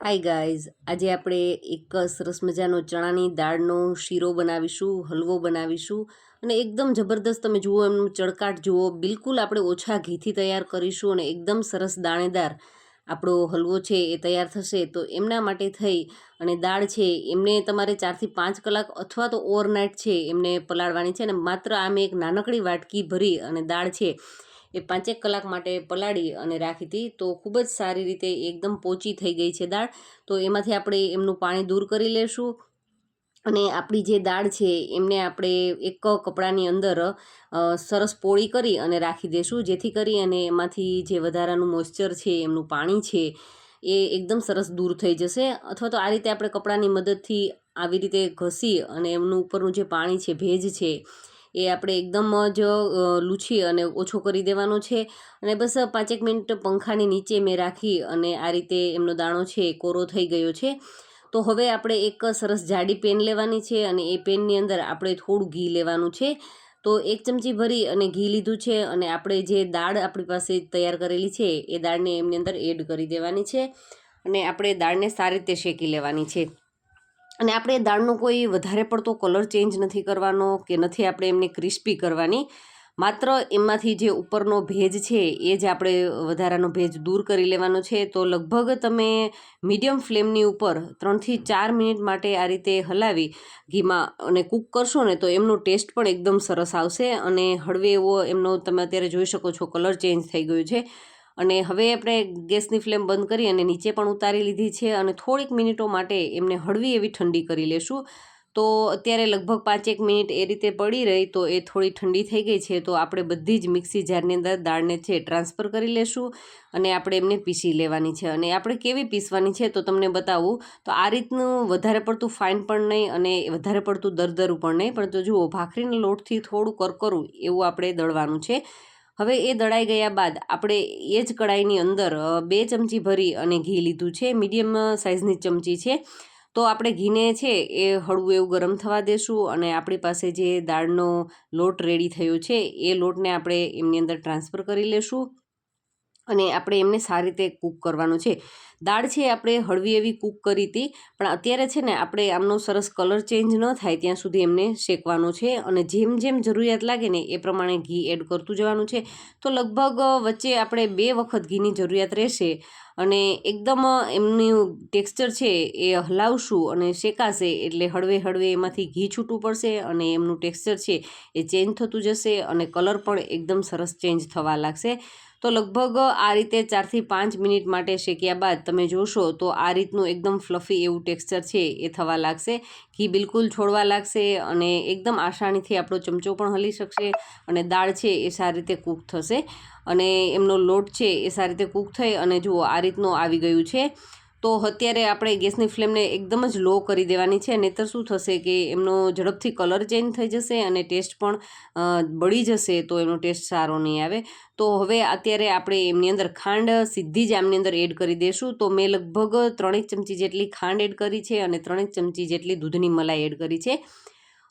Hi guys આજે આપણે એક સરસ મજાનો ચણાની દાળનો શીરો બનાવીશું, હલવો બનાવીશું અને એકદમ જબરદસ્ત તમે જુઓ એમનું ચળકાટ જુઓ. બિલકુલ આપણે ઓછા ઘીથી તૈયાર કરીશું અને એકદમ સરસ દાણેદાર આપણો હલવો છે એ તૈયાર થશે. તો એમના માટે થઈ અને દાળ છે, એમને તમારે ચારથી પાંચ કલાક અથવા તો ઓવરનાઇટ છે એમને પલાળવાની છે અને માત્ર આ મેં એક નાનકડી વાટકી ભરી અને દાળ છે. એ પાંચેક કલાક માટે પલાળી અને રાખી હતી. તો ખૂબ જ સારી રીતે એકદમ પોચી થઈ ગઈ છે દાળ. તો એમાંથી આપણે એમનું પાણી દૂર કરી લેશું. અને આપણી જે દાળ છે, એમને આપણે એક કપડાની અંદર સરસ પોળી કરી અને રાખી દઈશું જેથી કરી અને એમાંથી જે વધારાનું મોઇશ્ચર છે, એમનું પાણી છે, એ એકદમ સરસ દૂર થઈ જશે. અથવા તો આ રીતે આપણે કપડાની મદદથી આવી રીતે ઘસી અને એમનું ઉપરનું જે પાણી છે, ભેજ છે એ આપણે એકદમ જ લૂછી અને ઓછો કરી દેવાનો છે. અને બસ પાંચેક મિનિટ પંખાની નીચે મેં રાખી અને આ રીતે એમનો દાણો છે કોરો થઈ ગયો છે. તો હવે આપણે એક સરસ જાડી પેન લેવાની છે અને એ પેનની અંદર આપણે થોડું ઘી લેવાનું છે. તો એક ચમચી ભરી અને ઘી લીધું છે અને આપણે જે દાળ આપણી પાસે તૈયાર કરેલી છે એ દાળને એમની અંદર એડ કરી દેવાની છે. અને આપણે દાળને સારી રીતે શેકી લેવાની છે. અને આપણે દાળનો કોઈ વધારે પડતો કલર ચેન્જ નથી કરવાનો કે નથી આપણે એમને ક્રિસ્પી કરવાની, માત્ર એમાંથી જે ઉપરનો ભેજ છે એ જ આપણે વધારાનો ભેજ દૂર કરી લેવાનો છે. તો લગભગ તમે મીડિયમ ફ્લેમની ઉપર ત્રણથી ચાર મિનિટ માટે આ રીતે હલાવી ઘીમાં અને કૂક કરશો ને તો એમનો ટેસ્ટ પણ એકદમ સરસ આવશે અને હળવે એવો એમનો તમે અત્યારે જોઈ શકો છો કલર ચેન્જ થઈ ગયો છે. અને હવે આપણે ગેસની ફ્લેમ બંધ કરી અને નીચે પણ ઉતારી લીધી છે અને થોડીક મિનિટો માટે એમને હળવી એવી ઠંડી કરી લેશું. તો અત્યારે લગભગ પાંચેક મિનિટ એ રીતે પડી રહી તો એ થોડી ઠંડી થઈ ગઈ છે તો આપણે બધી જ મિક્સી જારની અંદર દાળને છે ટ્રાન્સફર કરી લેશું અને આપણે એમને પીસી લેવાની છે. અને આપણે કેવી પીસવાની છે તો તમને બતાવું. તો આ રીતનું વધારે પડતું ફાઇન પણ નહીં અને વધારે પડતું દરદરું પણ નહીં. પણ તો જુઓ, ભાખરીના લોટથી થોડું કરકરું એવું આપણે દળવાનું છે. હવે એ દળાઈ ગયા બાદ આપણે એ જ કડાઈની અંદર બે ચમચી ભરી અને ઘી લીધું છે. મીડિયમ સાઇઝની ચમચી છે. તો આપણે ઘીને છે એ હળવું એવું ગરમ થવા દેશું અને આપણી પાસે જે દાળનો લોટ રેડી થયો છે, એ લોટને આપણે એમની અંદર ટ્રાન્સફર કરી લેશું. અને આપણે એમને સારી રીતે કૂક કરવાનું છે. દાળ છે આપણે હળવી એવી કૂક કરી હતી, પણ અત્યારે છે ને આપણે આમનો સરસ કલર ચેન્જ ન થાય ત્યાં સુધી એમને શેકવાનો છે અને જેમ જેમ જરૂરિયાત લાગે ને એ પ્રમાણે ઘી એડ કરતું જવાનું છે. તો લગભગ વચ્ચે આપણે બે વખત ઘીની જરૂરિયાત રહેશે અને એકદમ એમનું ટેક્સચર છે એ હલાવશું અને શેકાશે એટલે હળવે હળવે એમાંથી ઘી છૂટું પડશે અને એમનું ટેક્સચર છે એ ચેન્જ થતું જશે અને કલર પણ એકદમ સરસ ચેન્જ થવા લાગશે. તો લગભગ આ રીતે ચારથી પાંચ મિનિટ માટે શેક્યા બાદ તમે જોશો તો આ રીતનું એકદમ ફ્લફી એવું ટેક્સચર છે એ થવા લાગશે. ઘી બિલકુલ છોડવા લાગશે અને એકદમ આસાનીથી આપણો ચમચો પણ હલી શકશે અને દાળ છે એ સારી રીતે કૂક થશે અને એમનો લોટ છે એ સારી રીતે કૂક થઈ અને જુઓ આ રીતનું આવી ગયું છે. તો અત્યારે આપણે ગેસની ફ્લેમને એકદમ જ લો કરી દેવાની છે, નહીતર શું થશે કે એમનો ઝડપથી કલર ચેન્જ થઈ જશે અને ટેસ્ટ પણ બળી જશે તો એનો ટેસ્ટ સારો નહીં આવે. તો હવે અત્યારે આપણે એમની અંદર ખાંડ સીધી જ આમની અંદર એડ કરી દઈશું તો મેં લગભગ ત્રણેક ચમચી જેટલી ખાંડ એડ કરી છે અને ત્રણેક ચમચી જેટલી દૂધની મલાઈ એડ કરી છે.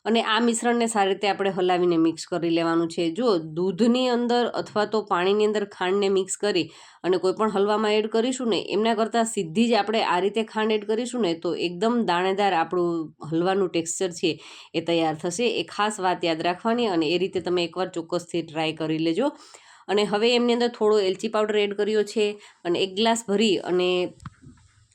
અને આ મિશ્રણને સારી રીતે આપણે હલાવીને મિક્સ કરી લેવાનું છે. જો દૂધની અંદર અથવા તો પાણીની અંદર ખાંડને મિક્સ કરી અને કોઈ પણ હલવામાં એડ કરીશું ને, એમના કરતાં સીધી જ આપણે આ રીતે ખાંડ એડ કરીશું ને, તો એકદમ દાણેદાર આપણું હલવાનું ટેક્સચર છે એ તૈયાર થશે. એ ખાસ વાત યાદ રાખવાની અને એ રીતે તમે એકવાર ચોક્કસથી ટ્રાય કરી લેજો. અને હવે એમની અંદર થોડો એલચી પાવડર એડ કર્યો છે અને એક ગ્લાસ ભરી અને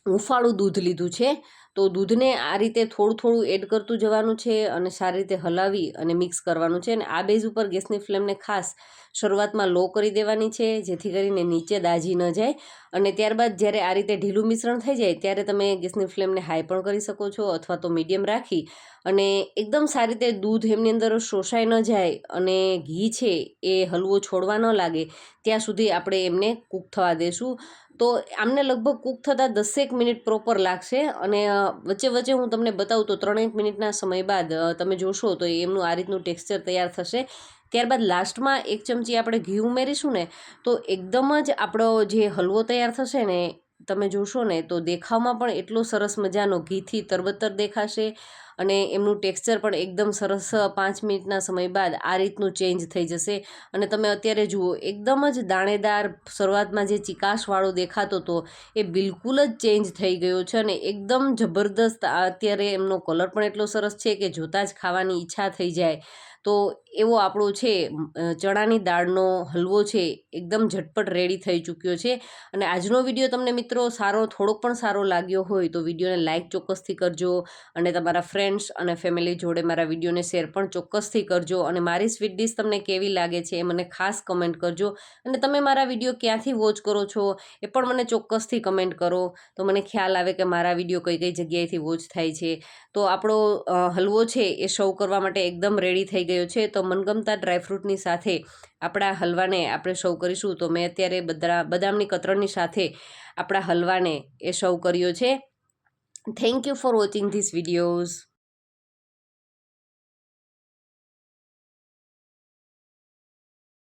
હુંફાળું દૂધ લીધું છે. તો દૂધને આ રીતે થોડું થોડું એડ કરતું જવાનું છે અને સારી રીતે હલાવી અને મિક્સ કરવાનું છે. અને આ બેઝ ઉપર ગેસની ફ્લેમને ખાસ શરૂઆતમાં લો કરી દેવાની છે, જેથી કરીને નીચે દાજી ન જાય. અને ત્યારબાદ જ્યારે આ રીતે ઢીલું મિશ્રણ થઈ જાય, ત્યારે તમે ગેસની ફ્લેમને હાઈ પણ કરી શકો છો અથવા તો મીડિયમ રાખી. અને એકદમ સારી રીતે દૂધ એમની અંદર શોષાઈ ન જાય અને ઘી છે એ હલવો છોડવા ન લાગે, ત્યાં સુધી આપણે એમને કૂક થવા દેશું. તો આમને લગભગ કૂક થતાં દસેક મિનિટ પ્રોપર લાગશે અને વચ્ચે વચ્ચે હું તમને બતાવું તો ત્રણેક મિનિટના સમય બાદ તમે જોશો તો એમનું આ રીતનું ટેક્સચર તૈયાર થશે. ત્યારબાદ લાસ્ટમાં એક ચમચી આપણે ઘી ઉમેરીશું ને, તો એકદમ જ આપણો જે હલવો તૈયાર થશે ને, તમે જોશો ને, તો દેખાવમાં પણ એટલો સરસ મજાનો ઘીથી તરબતર દેખાશે. અને એમનું ટેક્સચર પણ એકદમ સરસ પાંચ મિનિટના સમય બાદ આ રીતનું ચેન્જ થઈ જશે. અને તમે અત્યારે જુઓ, એકદમ જ દાણેદાર શરૂઆતમાં જે ચિકાશવાળો દેખાતો હતો એ બિલકુલ જ ચેન્જ થઈ ગયો છે અને એકદમ જબરદસ્ત અત્યારે એમનો કલર પણ એટલો સરસ છે કે જોતાં જ ખાવાની ઈચ્છા થઈ જાય. તો એવો આપણો છે ચણાની દાળનો હલવો છે, એકદમ ઝટપટ રેડી થઈ ચૂક્યો છે. અને આજનો વીડિયો તમને મિત્રો સારો, થોડોક પણ સારો લાગ્યો હોય તો વિડીયોને લાઇક ચોક્કસથી કરજો અને તમારા ફ્રેન્ડ્સ અને ફેમિલી જોડે મારા વિડીયોને શેર પણ ચોક્કસથી કરજો અને મારી સ્વીટ ડીશ તમને કેવી લાગે છે એ મને ખાસ કમેન્ટ કરજો. અને તમે મારા વીડિયો ક્યાંથી વોચ કરો છો એ પણ મને ચોક્કસથી કમેન્ટ કરો. તો મને ખ્યાલ આવે કે મારા વીડિયો કઈ કઈ જગ્યાએથી વોચ થાય છે. તો આપણો હલવો છે એ સર્વ કરવા માટે એકદમ રેડી થઈ ગયો છે. તો મનગમતા ડ્રાયફ્રૂટની સાથે આપણા હલવાને આપણે સર્વ કરીશું. તો મેં અત્યારે બધા બદામની કતરણની સાથે આપણા હલવાને એ સર્વ કર્યો છે. Thank you for watching this videos